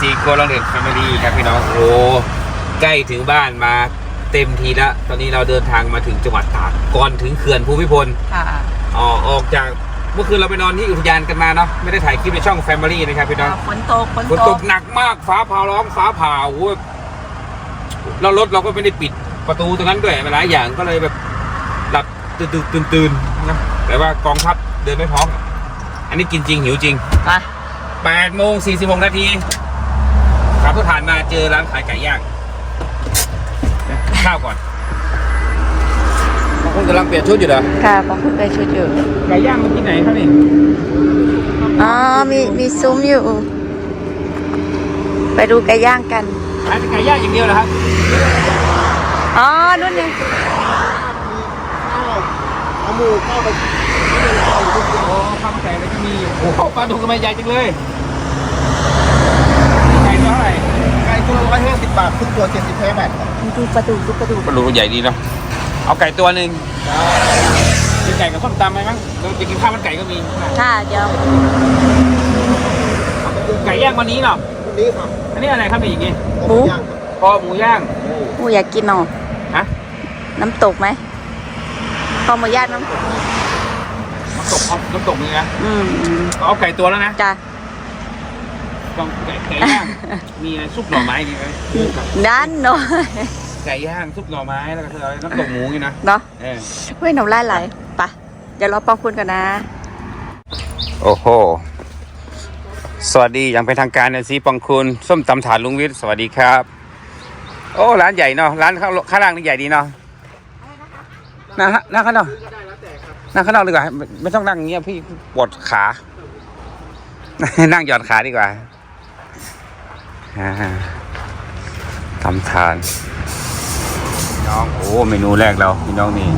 ซีโกลองเด็ดแฟมิลี่ครับพี่น้องโอ้ใกล้ถึงบ้านมาเต็มทีแล้วตอนนี้เราเดินทางมาถึงจังหวัดตากก่อนถึงเขื่อนภูมิพลค่ะออกออกจากเมื่อคืนเราไปนอนที่อุทยานกันมาเนาะไม่ได้ถ่ายคลิปในช่องแฟมิลี่นะครับพี่น้องฝนตกฝนฝนตตกกหนักมากฟ้าผ่าร้องฟ้าผ่าโอ้โหเรารถเราก็ไม่ได้ปิดประตูตรงนั้นด้วยหลายอย่างก็เลยแบบหลับตื่นตื่นตื่นตื่นนะแต่ว่ากองทัพเดินไม่พร้อม อันนี้กินจริงหิวจริง ไป8โมง46นาที ขับรถผ่านมาเจอร้านขายไก่ย่างข้าวก่อนบางคนกำลังเปลี่ยนชุดอยู่เหรอค่ะปองคุณไปชุดอยู่ไก่ย่างมันที่ไหนครับนี่อ๋อมีมีซุ้มอยู่ ไปดูไก่ย่างกันขายแต่ไก่ย่างอย่างเดียวเหรอครับอ๋อนู่นไงเอาหมูเข้าไปโอ้ข้าวไก่อะไรที่มีอยู่โอ้ปลาดุกทำไมใหญ่จังเลยไก่เท่าไหร่ ตัวร้อยห้าสิบบาทครึ่งตัวเจ็ดสิบแพ้บาทครับดูปลาดุกดูปลาดุกปลาดุกใหญ่ดีเนาะเอาไก่ตัวหนึ่งกินไก่กับส้มตำไหมมั้งเราจะกินข้าวมันไก่ก็มีค่ะเดี๋ยวไก่ย่างวันนี้เนาะวันนี้ครับอันนี้อะไรครับนี่อย่างงี้หมูย่างครับคอหมูย่างหมูอยากกินหนอฮะน้ำตกไหมพอหมูย่างน้ำตกน้ำตกเอาน้ำตกนี่นะอืมอืมเอาไก่ตัวแล้วนะจ้ะ ต้องไก่ไก่ย่างมีอะไรซุปหน่อไม้ดีไหมด้านหน่อยไก่ย่างซุปหน่อไม้แล้วก็เธอน้ำตกหมูนี่นะเนาะเออเฮ้ยน้ำลายไหลไปะเดี๋ยวรอปองคุณกันนะ โอ้โหสวัสดีอย่างเป็นทางการนะซีปองคุณส้มตำถาดลุงวิทย์สวัสดีครับ โอ้ร้านใหญ่เนาะร้านข้างข้างล่างนี่ใหญ่ดีเนาะนั่งนั่งข้างนอกนั่งข้างนอกดีกว่าไม่ไม่ต้องนั่งอย่างเงี้ยพี่ปวดขา นั่งหย่อนขาดีกว่าอ่า ทำทานพี่น้องโอ้เมนูแรกเราพี่น้องนี่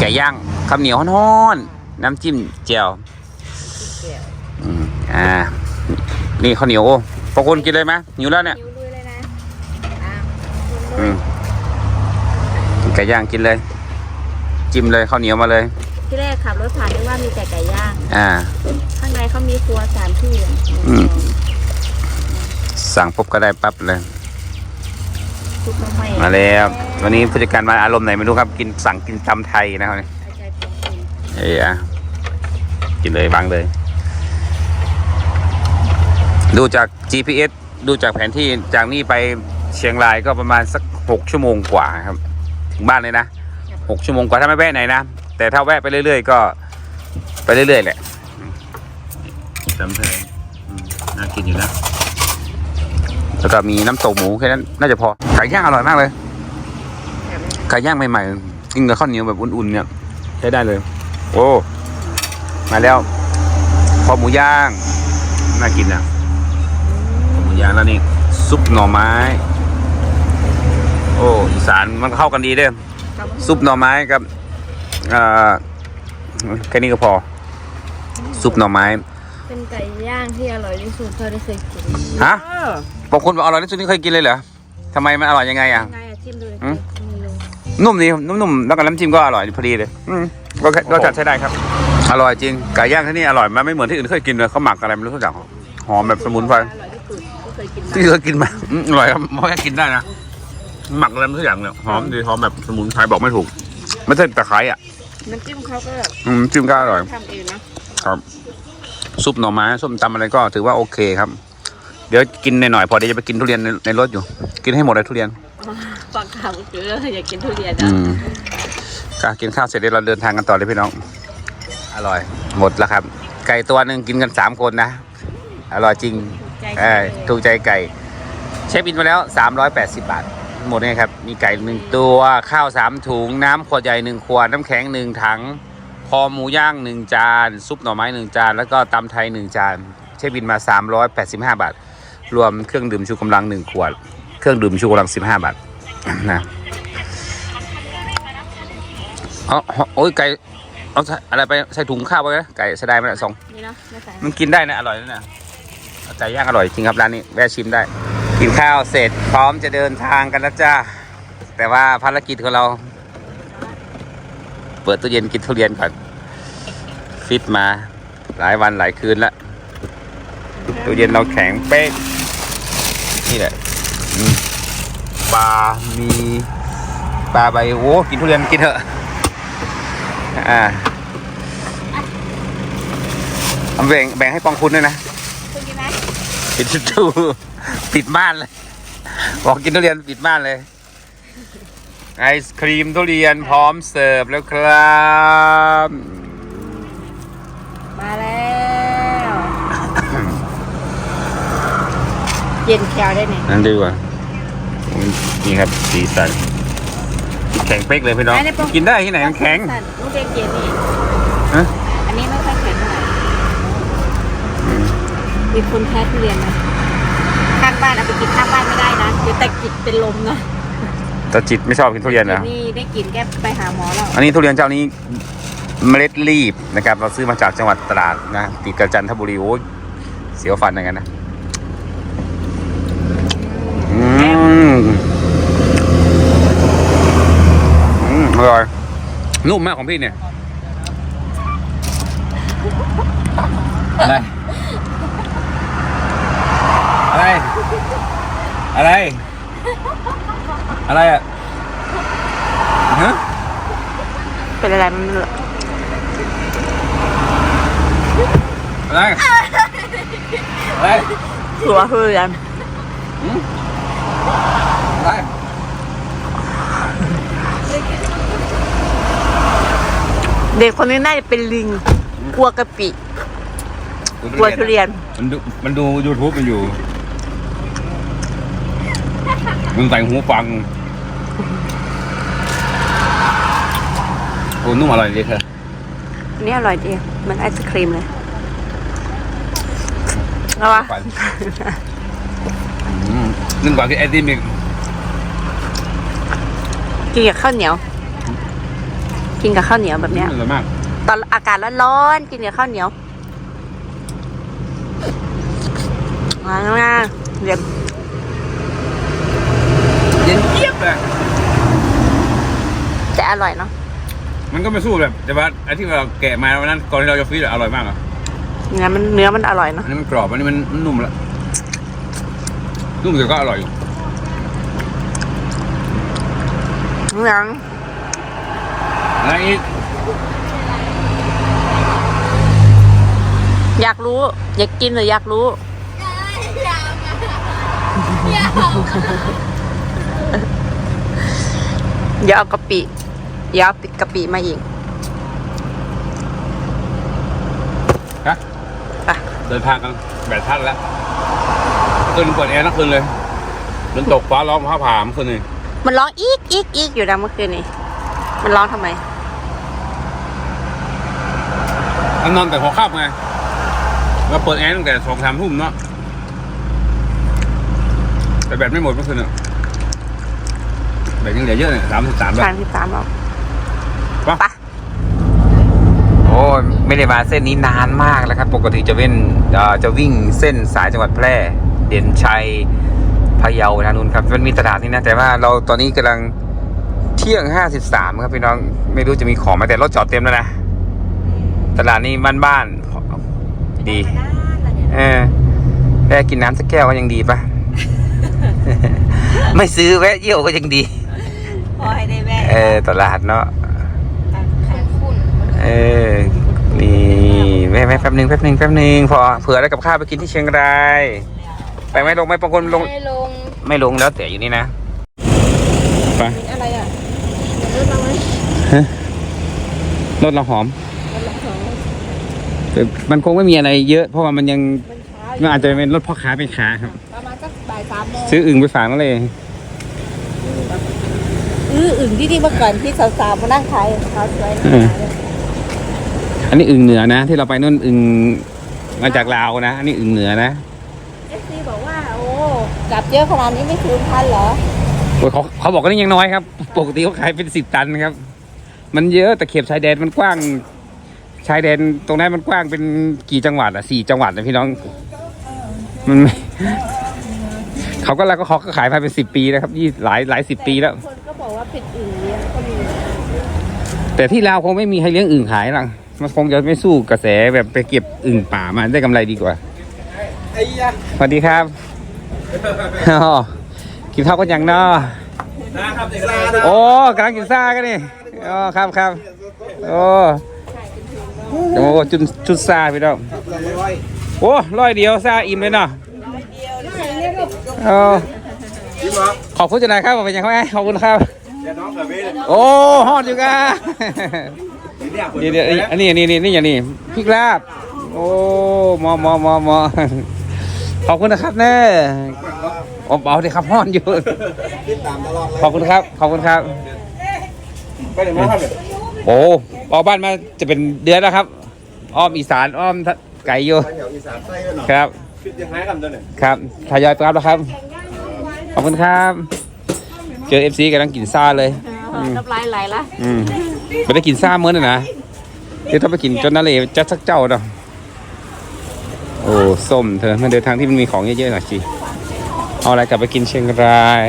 ไก่ย่างข้าวเหนียวฮ้อนๆน้ำจิ้มเจียวอืมอ่า นี่ข้าวเหนียวโอ้พอคุณกินเลยไหมหิวแล้วเนี่ยหิวลุยเลยนะอืมไก่ย่างกินเลย จิ้มเลยข้าวเหนียวมาเลย ที่แรกขับรถผ่านนึกว่ามีแต่ไก่ย่าง อ่า ข้างในเขามีครัวสามที่อืม สั่งปุ๊บก็ได้ปั๊บเลยซุปน้ำใหม่มาแล้ววันนี้ผู้จัดการมาอารมณ์ไหนไม่รู้ครับ กินสั่งกินตำไทยนะครับเนี่ยเอาใจปองคุณเอ้ยอะกินเลยบังเลย ดูจาก GPS ดูจากแผนที่จากนี่ไปเชียงรายก็ประมาณสักหกชั่วโมงกว่าครับถึงบ้านเลยนะหกชั่วโมงกว่าถ้าไม่แวะไหนนะแต่ถ้าแวะไปเรื่อยๆก็ ไปเรื่อยๆแหละจำเพลงน่ากินอยู่นะ แล้วก็มีน้ำตกหมูแค่นั้นน่าจะพอไก่ย่างอร่อยมากเลยไก่ย่างใหม่ๆกินกับข้าวเหนียวแบบอุ่นๆเนี่ยใช้ได้เลย โอ้ มาแล้วพอหมูย่างน่ากินนะพอหมูย่างแล้วนี่ซุปหน่อไม้ โอ้อีสานมันเข้ากันดีเด้อซุปหน่อไม้กับเอ่อแค่นี้ก็พอ ซุปหน่อไม้ เป็นไก่ย่างที่อร่อยที่สุดเท่าที่เคยกินฮะ บางคนบอกอร่อยที่สุดที่เคยกินเลยเหรอทำไมมันอร่อยยังไงอะ ยังไงอะจิ้มดูเลยอืม ไม่รู้นุ่มดีนุ่มๆแล้วก็น้ำจิ้มก็อร่อยพอดีเลย อืมรสรสจัดใช้ได้ครับ อร่อยจริงไก่ย่างที่นี่อร่อยมันไม่เหมือนที่อื่นเคยกินเลยเขาหมักอะไรไม่รู้ทุกอย่างหอมแบบสมุนไพรอร่อยที่สุดที่เคยกินมาที่เคยกินมาอืมอร่อยครับเพราะแค่กินได้นะหมักอะไรทุกอย่างเนี่ยหอมดีหอมแบบสมุนไพรบอกไม่ถูก ไม่ใช่ตะไคร้อะน้ำจิ้มเขาก็แบบอืมจิ้มก็อร่อย ทำเองนะครับ ซุปหน่อไม้ส้มตำอะไรก็ถือว่าโอเคครับ เดี๋ยวกินหน่อยๆพอเดี๋ยวจะไปกินทุเรียนในในรถอยู่ กินให้หมดเลยทุเรียนฟังข่าวเจออยากกินทุเรียนอือะมก็กินข้าวเสร็จเดี๋ยวเราเดินทางกันต่อเลยพี่น้อง อร่อย หมดแล้วครับ ไก่ตัวหนึ่งกินกันสามคนนะ อร่อยจริง ใจเออถูกใจไก่ เชฟบินมาแล้ว 380 บาท หมดเนี่ยครับ มีไก่หนึ่งตัวข้าวสามถุง น้ำขวดใหญ่หนึ่งขวด น้ำแข็งหนึ่งถัง คอหมูย่างหนึ่งจาน ซุปหน่อไม้หนึ่งจาน แล้วก็ตำไทยหนึ่งจาน เชฟบินมา 385 บาท รวมเครื่องดื่มชูกำลังหนึ่งขวด เครื่องดื่มชูกำลัง15บาทนะเอาเอาโอ้ยไก่เอาใส่อะไรไปใส่ถุงข้าวไปนะไก่สดายมันสองนี่เนาะไม่ใส่มันกินได้นะอร่อยนะเนี่ยไก่ย่างอร่อยจริงครับร้านนี้แวะชิมได้ กินข้าวเสร็จพร้อมจะเดินทางกันแล้วจ้าแต่ว่าภารกิจของเรา เปิดตู้เย็นกินทุเรียนก่อน ฟิตมาหลายวันหลายคืนแล้วตู้เย็นเราแข็งเป๊ก นี่แหละมีปลา มีปลาใบโอ้กินทุเรียนกินเถอะ อ่าเอาแบ่งแบ่งให้ปองคุณด้วยนะคุณกินไหมปิดประตูปิดบ้านเลย บอกกินทุเรียนปิดบ้านเลย ไอศครีมทุเรียนพร้อมเสิร์ฟแล้วครับ มาแล้ว เย็นแคลได้เนี่ยนั่นดีกว่านี่ครับสีสันแข็งเป๊กเลยพี่น้องอันนี้ปะกินได้ที่ไหนมันแข็งลูกเด็กเย็นนี่ฮะอันนี้ไม่ค่อยแข็งเท่าไหร่มีคนแพ้ทุเรียนนะข้างบ้านเอาไปกินข้างบ้านไม่ได้นะเดี๋ยวแต่กินเป็นลมนะแต่จิตไม่ชอบกินทุเรียนเหรอนี่ได้กินแกไปหาหมอแล้วอันนี้ทุเรียนเจ้านี้เมล็ดรีบนะครับ เราซื้อมาจากจังหวัดตราดนะติดกับจันทบุรีโอ้ยเสียวฟันอย่างนั้นนะ อืมอร่อย นุ่มมากของพี่เนี่ย อะไร อะไร อะไร อะไรอะฮะเป็นอะไรมันเหลืออะไร อะไร หัวทุเรียน อะไร เด็กคนนี้น่าจะเป็นลิงกลัวกะปิกลัวทุเรียน มันดูมันดูยูทูบมันอยู่มึงใส่หูฟังโอ้นุ่มอร่อยดีเธออันนี่อร่อยดีเหมันไอศครีมเลยเอาวะฟันอืมนึ่งกว่าคือไอติมอีกกินกับข้าวเหนียว กินกับข้าวเหนียวแบบเนี้ยอร่อยมาก ตอนอากาศร้อนๆกินกับข้าวเหนียวมาแล้วนะเดี๋ยวเย็นเจี๊ยบเลยจะอร่อยเนาะมันก็ไม่สู้แบบแต่ว่าไอ้ที่เราแกะมาวันนั้นก่อนที่เราจะฟรีดอะอร่อยมากอะเนื้อมันเนื้อมันอร่อยเนาะอันนี้มันกรอบอันนี้มันนุ่มแล้วนุ่มแต่ก็อร่อยอยู่เนื้ ออะไรอีกอยากรู้ อยากกินหรืออยากรู้เดี๋ยวเอากะปิเดี๋ยวเอากะปิมาอีกฮะไปเดินทางกันแบดพัดแล้วคืนเปิดแอร์ทั้งคืนเลยฝนตกฟ้าร้องฟ้าผ่าเมื่อคืนนี่มันร้องอีกอีกอีกอยู่นะเมื่อคืนนี้ มันร้องทำไม อันนอนแต่หัวค่ำไงเราเปิดแอร์ตั้งแต่สองสามทุ่มเนาะแต่แบตไม่หมดเมื่อคืนอะแบตยังเหลือเยอะเนี่ยสามสิบสามแบทาตงที่สามหรอปะปะโอ้ยไม่ได้มาเส้นนี้นานมากแล้วครับ ปกติจะเว้นเอ่อจะวิ่งเส้นสายจังหวัดแพร่ เด่นชัยพะเยาทางนู้นครับ มันมีตลาดนี่นะ แต่ว่าเราตอนนี้กำลังเที่ยงห้าสิบสามครับพี่น้องไม่รู้จะมีของไหมแต่รถจอดเต็มแล้วนะ ตลาดนี้บ้านๆดีเออแวะกินน้ำสักแก้วก็ยังดีปะไม่ซื้อแวะเยี่ยวก็ยังดีพอให้ได้แม่เออตลาดเนาะเออนี่แม่แม่แป๊บหนึ่งแป๊บหนึ่งแป๊บหนึ่งพอเผื่ออะไรกับข้าวไปกินที่เชียงรายไปไหมลงไหมบางคนลงไม่ลงไม่ลงแล้วแต่อยู่นี่นะไปอะไรอะ รถเราไหมรถเราหอมแต่มันคงไม่มีอะไรเยอะ เพราะว่ามันยังมันช้ามันอาจจะเป็นรถพ่อค้าเป็นขาครับ ประมาณสักบ่ายสามโมงซื้ออึ่งไปฝากนั่นเลยอื้ออึ่งที่ที่เมื่อก่อนที่สาวๆมานั่งขายขาวสวยเอออันนี้อึ่งเหนือนะ ที่เราไปนู่นอึ่งมาจากลาวนะ อันนี้อึ่งเหนือนะ เอฟซีบอกว่า โอ้จับเยอะขนาดนี้ไม่ถึงพันเหรอโอ้ย เขาเขาบอกว่านี่ยังน้อยครับ ปกติเขาขายเป็นสิบตันครับ มันเยอะแต่เขตชายแดนมันกว้าง ชายแดนตรงนั้นมันกว้างเป็นกี่จังหวัดอะสี่จังหวัดนะพี่น้อง มันไม่เขาก็แล้วก็เขาก็ขายมาเป็นสิบปีแล้วครับยี่หลายหลายสิบปีแล้ว คนก็บอกว่าเป็นอึ่งเลี้ยงก็มีแต่ที่ลาวคงไม่มีใครเลี้ยงอึ่งขายหรอกมันคงจะไม่สู้กระแสแบบไปเก็บอึ่งป่ามาได้กำไรดีกว่าไอ้ยะสวัสดีครับอ๋อ กินข้าวกันยังเนาะโอ้กำลังกินซ่ากันนี่อ๋อครับครับโอ้โอ้จุดจุดซ่าพี่น้องโอ้ร้อยเดียวซ่าอิ่มเลยเนาะเออขอบคุณจังไหนครับผมเป็นยังไงขอบคุณครับโอ้ฮอดอยู่กันเดี๋ยวเดี๋ยวอันนี้อันนี้นี่นี่อย่างนี้พริกลาบ โอ้หมอหมอหมอหมอขอบคุณนะครับแน่ โอ้เบาดิครับฮ้อนอยู่ ติดตามตลอดเลยขอบคุณครับ ขอบคุณครับ ไปไหนมาครับเนี่ยโอ้ออกบ้านมาจะเป็นเดือนแล้วครับ อ้อมอีสานอ้อมไก่อยู่ไปแถวอีสานใต้ด้วยเนาะครับ คิดยังไงกันตัวเนี่ยครับทยอยไปรับแล้วครับ ขอบคุณครับ เจอเอฟซีกำลังกินซ่าเลย น้ำลายไหลละอืมไม่ได้กินซ่าเมื่อน่ะนะเดี๋ยวต้องไปกินจนนั่นเลยจะสักเจ้าเนาะโอ้ส้มเธอมันเดินทางที่มันมีของเยอะๆหน่อยสิ เอาอะไรกลับไปกินเชียงราย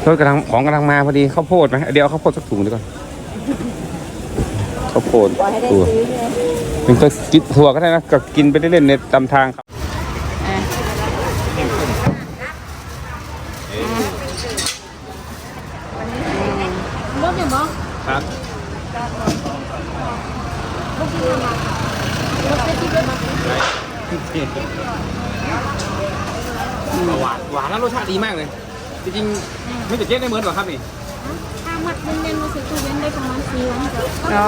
เธอกำลังของกำลังมาพอดีข้าวโพดไหมเดี๋ยวเอาข้าวโพดสักถุงดีกว่าข้าวโพดตัวเป็นก็จิตถั่วก็ได้นะก็กินไปเล่นๆในตามทางครับรถเนี่ยมั้งครับ หวานหวานแล้วรสชาติดีมากเลย จริงๆไม่แต่เจ๊ได้เหมือนหรอครับนี่ถ้ามัดเน้นๆมาซื้อตู้เย็นได้ประมาณสี่วันก็อ๋อ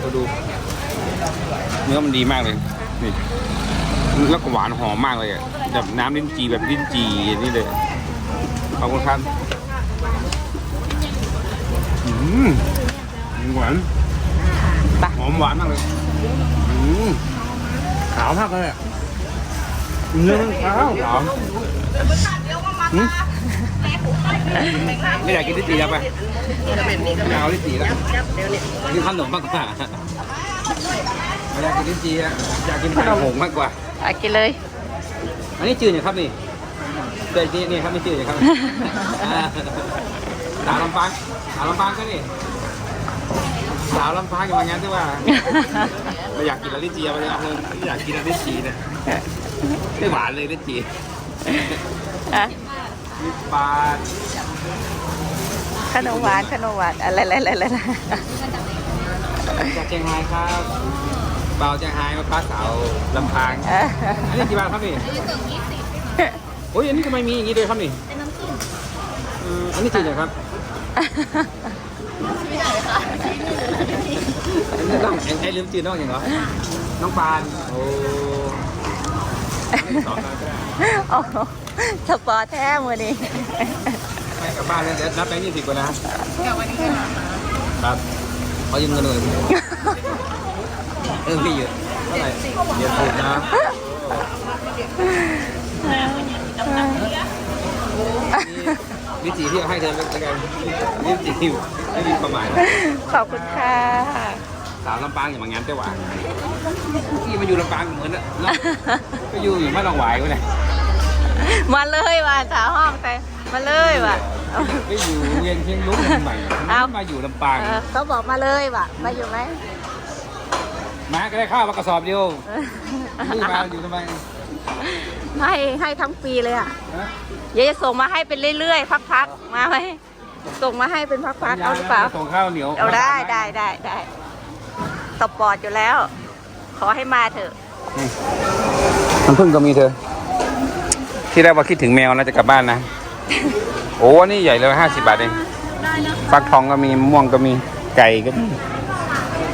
เราดู เนื้อมันดีมากเลยนี่แล้วก็หวานหอมมากเลยอะแบบน้ำลิ้นจีแบบลิ้นจีนี่เลยขอบคุณครับอืมหวานหอมหวานมากเลยอืมขาวมากเลยอะ เนื้อมันขาวขาวหืมไม่อยากกินลิ้นจีแล้วไปไม่เอาลิ้นจีแล้วกินขนมมากกว่าไม่อยากกินลิ้นจีอะอยากกินขนมหงมากกว่าอะกินเลย อันนี้จืดเนี่ยครับนี่เจืดนี่นี่ครับนี่จืดเนี่ยครับอ่าสาวลำปางสาวลำปางก็นี่สาวลำปางอย่างงั้นที่ว่าไม่อยากกินลิ้นจีเอาไปเลยเอาเลยไม่อยากกินลิ้นจีเนี่ย ไม่หวานเลยลิ้นจีอะมีปลาขนมหวานขนมหวานอะไรอะไรอะไรอะไรจากเชียงรายครับเบาเชียงรายมาป้าสาวลำปางเอออันนี้กี่บาทครับนี่โอ้ยอันนี้ทำไมมีอย่างนี้ด้วยครับนี่อืมอันนี้จืดเหรอครับอันนี้ต้องไอ้ลืมจืดน้องอย่างเหรอน้องปานโอ้ สองกันก็ได้โอ้โหสปอร์ตแท้มือนี้ให้กลับบ้านเลยเดี๋ยวนับแบงค์ยี่สิบก่อนนะครับเขายืมเงินเลยเออไม่เยอะเท่าไหร่เดี๋ยวถูกนะนี่วิธีที่เอาให้เธอเป็นการวิธีที่ไม่มีความหมายนะขอบคุณค่ะสาวลำปางอย่างมางานแต่หวาน ที่มาอยู่ลำปางเหมือนน่ะเนาะก็อยู่อยู่ไม่ลองไหวไว้เลยมาเลยว่ะสาวห้องแต่มาเลยว่ะ ไปอยู่เรียนเชียงรุ้งทำไมเอ้า มาอยู่ลำปาง เออเขาบอกมาเลยว่ะมาอยู่ไหมมาก็ได้ข้าวมากระสอบเดียวนี่มาอยู่ทำไมให้ให้ทั้งปีเลยอะฮะเดี๋ยวจะส่งมาให้เป็นเรื่อยๆ พักๆมาไหมส่งมาให้เป็นพักๆเอาหรือเปล่า ส่งข้าวเหนียวเอาได้ได้ได้ได้ตบปอดอยู่แล้ว ขอให้มาเถอะน้ำผึ้งก็มีเธอ ที่แรกว่าคิดถึงแมวนะจะกลับบ้านนะ โอ้อันนี่ใหญ่เลยห้าสิบบาทเองฟักทองก็มีมะม่วงก็มีไก่ก็มี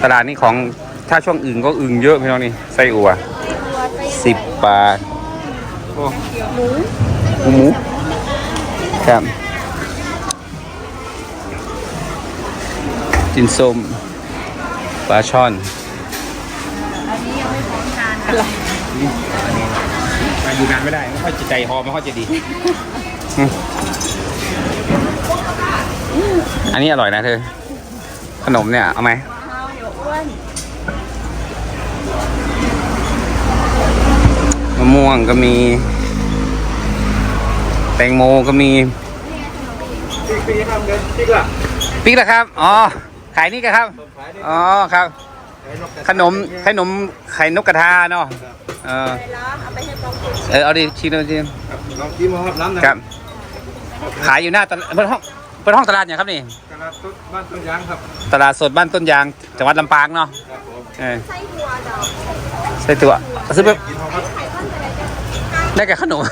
ตลาดนี้ของถ้าช่วงอื่นก็อึ่งเยอะพี่น้องนี่ไส้อั่วสิบบาทโอ้หมูหมูครับจินส้มปลาช่อน มาอยู่นานไม่ได้ ไม่ค่อยจะใจคอไม่ค่อยจะดีอืมอันนี้อร่อยนะเธอ ขนมเนี่ย เอาไหมมะม่วงก็มี แตงโมก็มีปีปีทำเงินปีละปิ๊กนะครับ อ๋อ ขายนี่กันครับ อ๋อ ครับ ขนมขนมไข่นกกระทาเนาะเออเออเอาดิชิมดูชิมลองกินมาครับน้ำนะครับ ขายอยู่หน้าตลาดเปิดห้องเปิดห้องตลาดเนี่ยครับนี่ตลาดต้นบ้านต้นยางครับตลาดสดบ้านต้นยางจังหวัดลำปางเนาะครับผมเออใส่ตัวซื้อไปกินมาครับได้แก่ขนม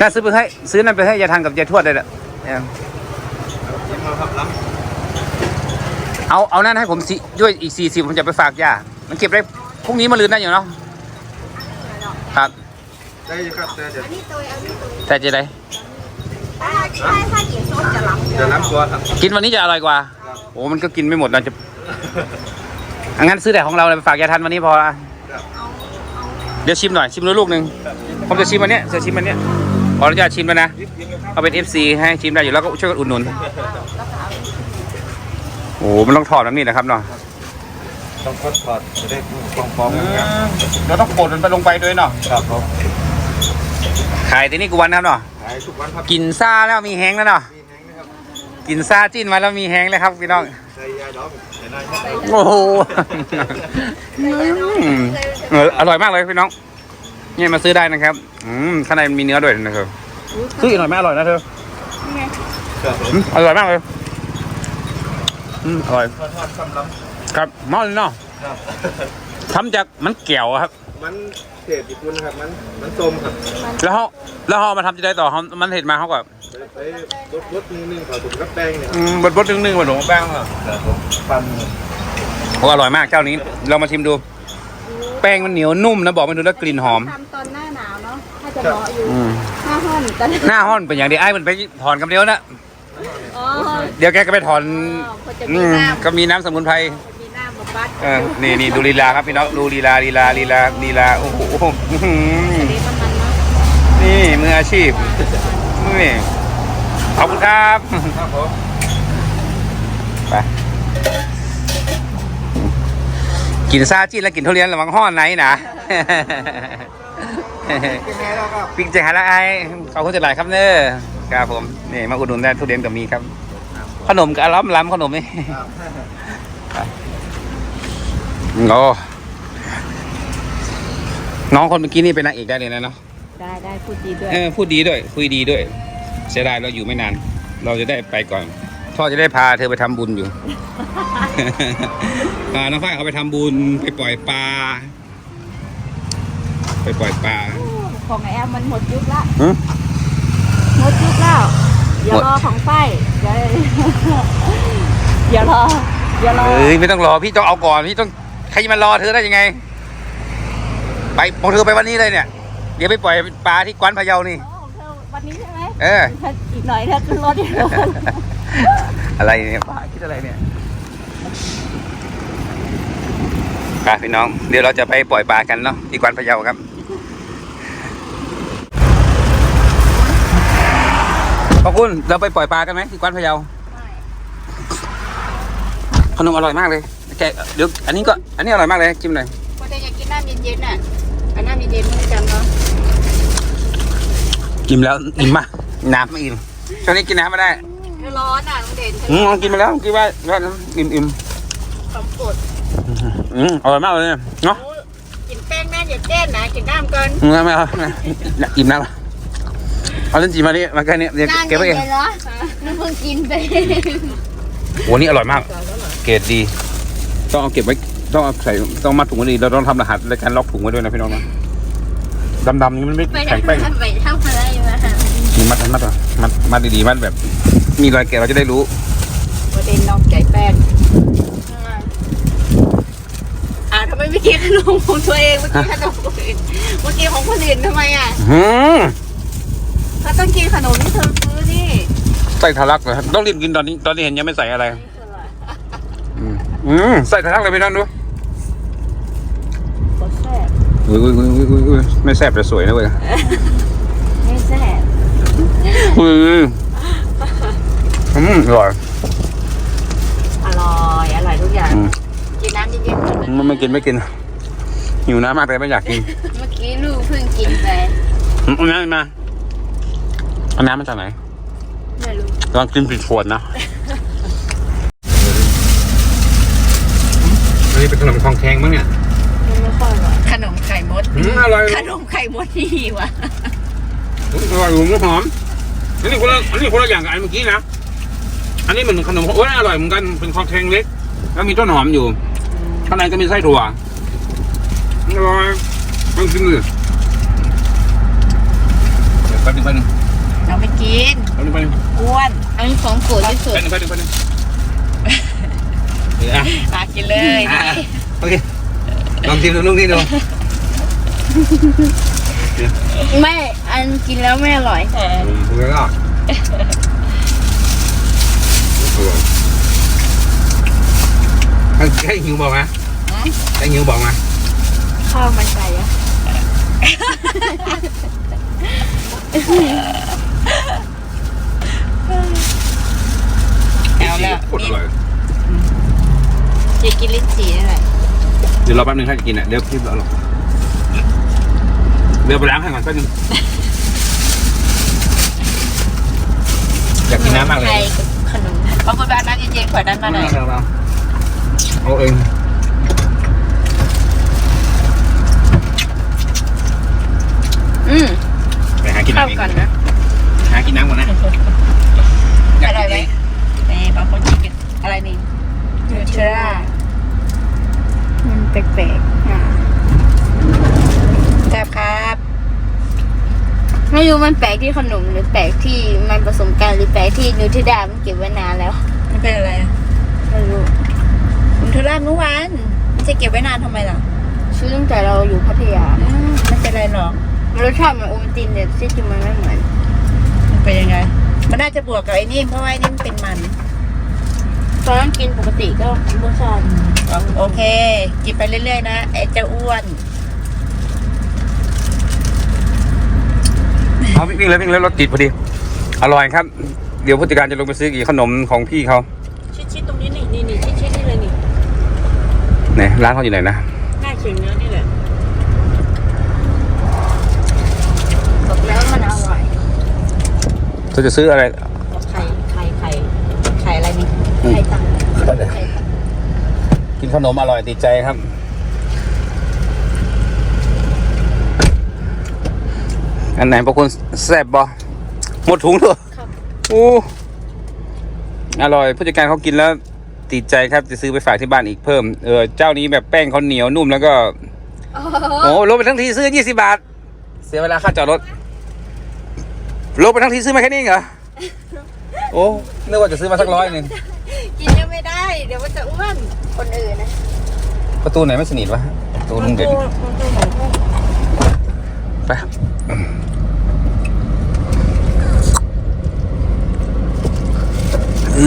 น่าซื้อไปให้ซื้อนั่นไปให้ยายทางกับยายทวดเลยแหละ เออกินมาครับน้เอาเอานั่นให้ผมสิด้วยอีกสี่สิบผมจะไปฝากย่ามันเก็บได้พรุ่งนี้มาลืนได้อยู่เนาะครับำได้อยู่ครับแต่เดี๋ยวแต่จะได้จะล้ำตัวครับกินวันนี้จะอร่อยกว่าโอ้มันก็กินไม่หมดนะจะอังั้นซื้อแต่ของเราเลยไปฝากยายทันวันนี้พอละเดี๋ยวชิมหน่อยชิมด้วยลูกหนึ่งผมจะชิมวันเนี้ยจะชิมวันเนี้ยขออนุญาตชิมแล้วนะยิบกินเลยครับเอาเป็น FC ให้ชิมได้อยู่แล้วก็ช่วยกันอุดหนุน โอ้มันต้องถอดแบบนี้นะครับเนาะต้องทอดทอดจะได้ฟองๆนะครับเราต้องกดมันไปลงไปด้วยเนาะครับผมขายที่นี่กูวันครับเนาะขายทุกวันครับกินซ่าแล้วมีแห้งแล้วเนาะมีแห้งนะครับกินซ่าจิ้นมาแล้วมีแห้งเลยครับพี่น้องใส่ยาดองใส่น้ำครับโอ้โหอืมเอออร่อยมากเลยพี่น้องเนี่ยมาซื้อได้นะครับอืมข้างในมันมีเนื้อด้วยนะครับซื้ออีกหน่อยไหมอร่อยนะเธอครับผมอืมอร่อยมากเลย อืมอร่อยทอดทอดซ้ำล้ครับหม้อเลยเนาะำครับ ทำจากมันแก้วอะครับ มันเศษญี่ปุ่นครับ มันมันส้มครับแล้วเขาแล้วเขาเอามาทำจะได้ต่อเขามันเห็ดมาเขากับไปไปรดรดนึงนึงๆขอถุงกับแป้งเนี่ยอืมบดบดนึ่งๆบดหลงแป้งอะครับผมฟันโอ้อร่อยมากเจ้านี้เรามาชิมดู แป้งมันเหนียวนุ่มนะบอกไม่ถูกแล้วกลิ่นหอม ทำตอนหน้าหนาวเนาะ ถ้าจะเหมาะอยู่ อืม หน้าห้องแต่หน้าห้อนเป็นอย่างดีไอ้มันไปถอนกับเดียวนะ อ๋อเดี๋ยวแกก็ไปถอนพอจะอืมีมหน้าก็มีน้ำสมุนไพรมีหน้ามาบัดเออนี่นี่ดูลีลาครับพี่น้องดูลีลาลีลาลีลาลีลาโอ้โหอื้อหือดีประมาณเนาะนี่มืออาชีพนี่ขอบคุณครับครับผมไปกินซาจีนแล้วกินทุเรียนระวังห้อนไหนนะ เป็นไงแล้วครับ ปิ้งเจ๋งหาละไอขอบคุณจะหลายครับเนอ ครับผมนี่มาอุดหนุนได้ทุเรียนกับมีครับ ขนมกับล้ำล้ำขนมนี่โอ้น้องคนเมื่อกี้นี่เป็นนางเอกได้เลยนะเนาะได้ได้พูดดีด้วยเออพูดดีด้วย คุยดีด้วย เสียดายเราอยู่ไม่นาน เราจะได้ไปก่อนพ่อจะได้พาเธอไปทำบุญอยู่พาน้องฝ้ายเขาไปทำบุญไปปล่อยปลาไปปล่อยปลาของไอแอมมันหมดยุคละ หึหมดยุคแล้วอย่าหมดรอของไฟอย่าอย่ารออย่ารอเอ้ยไม่ต้องรอพี่ต้องเอาก่อนพี่ต้องใครจะมารอเธอได้ยังไง ไปบอกเธอไปวันนี้เลยเนี่ย เดี๋ยวไปปล่อยปลาที่กวานพะเยานี่อ๋อของเธอวันนี้ใช่ไหมเออถ้าอีกหน่อยถ้าขึ้นรถอีกแล้วอะไรเนี่ยป้าคิดอะไรเนี่ยปลาพี่น้อง เดี๋ยวเราจะไปปล่อยปลากันเนาะที่กวานพะเยาครับ ขอบคุณเราไปปล่อยปลากันไหมที่กวานพะเยาขนมอร่อยมากเลยแกะเดี๋ยวอันนี้ก็อันนี้อร่อยมากเลยจิ้มหน่อยพอจะอยากกินน้ำเย็นๆน่ะอันน้ำเย็นๆไม่จำเนาะกินแล้วอิ่มมากน้ำไม่อิ่มช่วงนี้กินน้ำไม่ได้ร้อนอะลุงเด่นอืมกินไปแล้วกินว่าแล้วอิ่มอิ่มสมปวดอืมอร่อยมากเลยเนี่ยเนาะกินแป้งแม่อย่าเต้นนะกินน้ำก่อนอืมไม่เอาไม่เอาอิ่มแล้ว เอาเล่นจีมาดิมาแค่นี้เดี๋ยวเก็บไว้เองเหรอนึกเพิ่งกินไปโอ้นี่อร่อยมาก เกรดดี ต้องเอาเก็บไว้ ต้องเอาใส่ ต้องมัดถุงไว้ดีเราต้องทำรหัสในการล็อกถุงไว้ด้วยนะพี่น้องนะดำๆนี่มันไม่ไปแข็งแป้งทำไปทำอะไรมามีมัดมัดอะมัดมัดดีๆมัดแบบ มีรอยแกะเราจะได้รู้ประเด็นนอกใจแป้งอ่าทำไมไม่กินขนมของตัวเองเมื่อกี้ขนมของคนอื่นเมื่อกี้ของคนอื่นทำไมอะอืมถ้า ต้องกินขนมที่เธอซื้อนี่ใส่ทะลักเลยต้องรีบกินตอนนี้ ตอนนี้เห็นยังไม่ใส่อะไร อืมอืมใส่ทะลักเลยพี่น้องดูก็แซ่บอุ้ยอุ้ยอุ้ยอุ้ยอุ้ยอุ้ยไม่แซ่บแต่สวยนะเว้ยไม่แซ่บอุ้ยอืมอร่อยอร่อยอร่อยทุกอย่างอืมกินน้ำเย็นๆก่อนนะไม่ไม่กินไม่กินหิวน้ำมากเลยไม่อยากกินเมื่อกี้ลูกเพิ่งกินไป อืมเอาน้ำมา เอาน้ำมาจากไหนไม่รู้ลองกินผิดขวดนะอันนี้เป็นขนมคองแข็งมั้งเนี่ยมันไม่ค่อยหรอกขนมไข่มด อืมอร่อยขนมไข่มดนี่วะอร่อยหมูหอมอันนี้คนละอันนี้คนละอย่างกับอันเมื่อกี้นะ อันนี้เหมือนขนมโอ้ยอร่อยเหมือนกันเป็นคอแข็งเล็ก แล้วมีต้นหอมอยู่ ข้างในก็มีไส้ถั่วอร่อยลองชิมดูเดี๋ยวแป๊บนึงแป๊บนึงเราไม่ กินแป๊บนึงแป๊บนึงอ้วนอันนี้ของโปรดที่สุดแป๊บนึงแป๊บนึงแป๊บนึงเดี๋ยวอะมากินเลยอะโอเคลองชิมดูลูกนี่ดูไม่อันกินแล้วไม่อร่อยเออดูแล้วก็ให้หิวบอกมาให้หิวบอกมาข้าวมันไก่อะ เอาแล้วโคตรอร่อยจะกินลิ้นจี่นี่แหละเดี๋ยวรอแป๊บนึงถ้าจะกินอะเดี๋ยวพี่รอรอเดี๋ยวไปล้างให้ก่อนแป๊บนึงอยากกินน้ำมากเลยไข่กับขนมบางคนแบบน้ำเย็นๆขวดนั้นมาหน่อยเอาเองอืม ไปหากิน เข้า น้ำเอง กันนะ หากินน้ำก่อนนะ อร่อยไหมนี่บางคนกินอะไรนี่ นูเทล่ามันแปลกๆอะ แซ่บครับ ไม่รู้มันแปลกที่ขนมหรือแปลกที่มันผสมกันหรือแปลกที่นูเทล่ามันเก็บไว้นานแล้วมันเป็นอะไรไม่รู้คุณทุราเมื่อวานมันจะเก็บไว้นานทำไมล่ะซื้อตั้งแต่เราอยู่พัทยาอืมไม่เป็นไรหรอกรสชาติมันโอวัลตินแต่ที่จริงมันไม่เหมือนมันเป็นยังไง มันน่าจะบวกกับไอ้นี่เพราะว่าไอ้นี่มันเป็นมันตอนนั้นกินปกติก็รสชาติโอเคกินไปเรื่อยๆนะไอ้เจ้าอ้วน เอาวิ่งเลยวิ่งเลยรถติดพอดี อร่อยครับ เดี๋ยวผู้จัดการจะลงไปซื้อกี่ขนมของพี่เขาชิดๆตรงนี้นี่นี่นี่ชิดๆนี่เลยนี่ไหนร้านเขาอยู่ไหนนะหน้าเขียงเนื้อนี่แหละบอกแล้วมันอร่อยเธอจะซื้ออะไรไข่ไข่ไข่ไข่อะไรนี่ไข่ตังไข่ตังกินขนมอร่อยติดใจครับ อันไหนบางคนแซ่บบ่หมดถุงเลยโอ้อร่อยผู้จัดการเขากินแล้วติดใจครับจะซื้อไปฝากที่บ้านอีกเพิ่มเออเจ้านี้แบบแป้งเขาเหนียวนุ่มแล้วก็โอ้ลดไปทั้งทีซื้อยี่สิบาท เสียเวลาค่าจอดรถลดไปทั้งทีซื้อมาแค่นี้เหรอโอ้นึกว่าจะซื้อมาสักร้อยหนึ่งกินเยอะไม่ได้ เดี๋ยวมันจะอ้วนคนอื่นนะประตูไหนไม่สนิทวะประตูลุงเด่นไป อ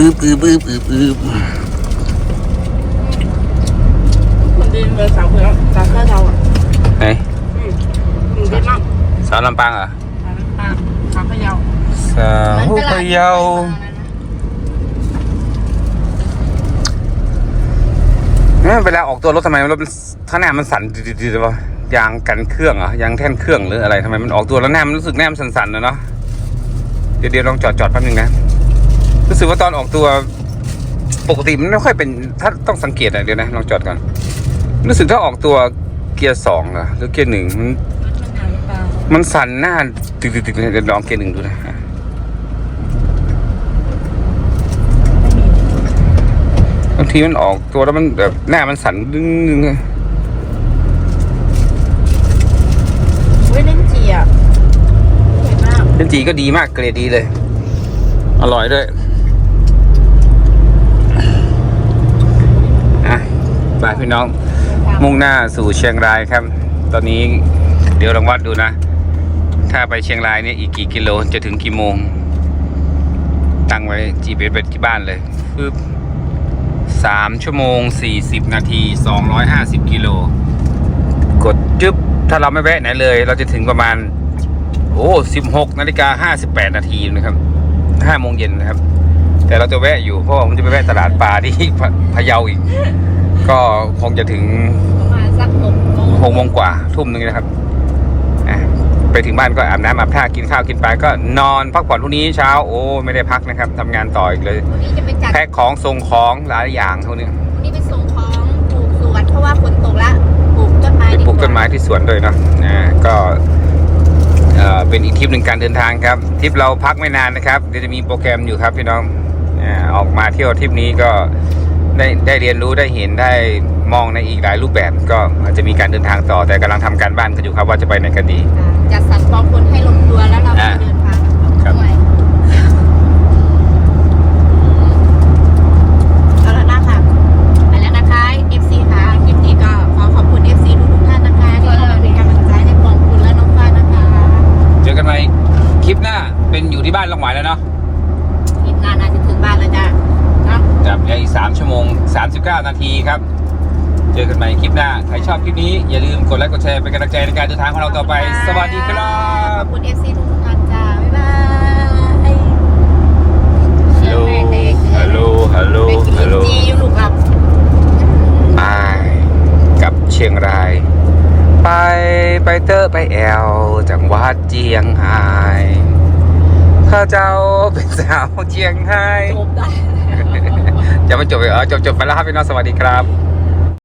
ืบอืบอืบอืบอืบคนดีเลยสาวเพื่อนสาวเพื่อนเราอะไหนอืมดีมากสาวลำปางเหรอสาวน้ำตาลสาวพะเยาสาวพะเยาเนี่ยเวลาออกตัวรถทำไมรถมันข้างหน้ามันสั่นดืดๆๆวะ ยางกันเครื่องเหรอยางแท่นเครื่องหรืออะไรทำไมมันออกตัวแล้วหน้ามันรู้สึกหน้ามันสั่นๆนะเนาะเดี๋ยวเดี๋ยวลองจอดจอดแป๊บนึงนะรู้สึกว่าตอนออกตัวปกติมันไม่ค่อยเป็นถ้าต้องสังเกตอะเดี๋ยวนะลองจอดก่อนรู้สึกถ้าออกตัวเกียร์สองอะหรือเกียร์หนึ่งมันรถมันหนาวหรือเปล่ามันสั่นหน้าตึกๆๆเดี๋ยวลองเกียร์หนึ่งดูนะบางทีมันออกตัวแล้วมันแบบหน้ามันสั่นดึงดึงๆ เว้ยเล่นจีอะสวยมาก เป็น จีก็ดีมากเกรดดีเลย อร่อยด้วยอะไปพี่น้องมุ่งหน้าสู่เชียงรายครับ ตอนนี้เดี๋ยวลองวัดดูนะ ถ้าไปเชียงรายเนี่ยอีกกี่กิโลจะถึงกี่โมง ตั้งไว้ GPS ไปที่บ้านเลยปึ๊บสามชั่วโมงสี่สิบนาทีสองร้อยห้าสิบกิโลกดจึ๊บถ้าเราไม่แวะไหนเลย เราจะถึงประมาณ โอ้สิบหกนาฬิกาห้าสิบแปดนาทีนะครับห้าโมงเย็นนะครับ แต่เราจะแวะอยู่เพราะว่าผมจะไปแวะตลาดปลาที่พะพะเยาอีก ก็คงจะถึงประมาณสักหกโมงหกโมงกว่าทุ่มหนึงนะครับอะไปถึงบ้านก็อาบน้ำอาบท่ากินข้าวกินปลาก็นอนพักผ่อนพรุ่งนี้เช้าโอ้ไม่ได้พักนะครับทำงานต่ออีกเลยวันนี้จะไปจัดแพ็คของส่งของหลายอย่างเท่านี้วันนี้ไปส่งของปลูกสวนเพราะว่าฝนตกละปลูกต้นไม้ไปดีปลูกกต้นไม้ที่สวนด้วยเนาะนะก็ เอ่อเป็นอีกทริปหนึ่งการเดินทางครับทริปเราพักไม่นานนะครับเดี๋ยวจะมีโปรแกรมอยู่ครับพี่น้องอ่าออกมาเที่ยวทริปนี้ก็ได้ได้เรียนรู้ได้เห็นได้มองในอีกหลายรูปแบบ ก็อาจจะมีการเดินทางต่อแต่กำลังทำการบ้านกันอยู่ครับว่าจะไปไหนกันดีจัดสรรกองคนให้ลงตัวแล้วเราอ่าจะเดินทาง ครับ ไปเอาละนะคะไปแล้วนะคะ FC ค่ะคลิปนี้ก็ขอขอบคุณ FC ทุกๆท่านนะคะที่เข้ามาเป็นกำลังใจให้กองคุณและน้องฟ้านะคะ เจอกันใหม่คลิปหน้าเป็นอยู่ที่บ้านลองหวายแล้วเนาะ คลิปหน้าน่าจะถึงบ้านแล้วจ้ะเนาะ จับเหลืออีก 3 ชั่วโมง 39 นาทีครับ เจอกันใหม่คลิปหน้า ใครชอบคลิปนี้ อย่าลืมกด ไลค์กดแชร์เป็นกำลังใจในการเดินทางของเราต่อไป สวัสดีครัขบอบคุณ FC ทุกๆท่านจ้า บ๊ายบายฮัลโหล ฮัลโหล ฮัลโหล ไปกินฮัลโหลจีอยู่ลูกหลับไปกับเชียงราย ไปไปเตอร์ไปแอลจังหวัดเจียงไฮ้ข้าเจ้าเป็นสาวเจียงไฮ้จบได้ จะมาจบไปเออจบจบไปแล้วครับพี่น้องสวัสดีครับ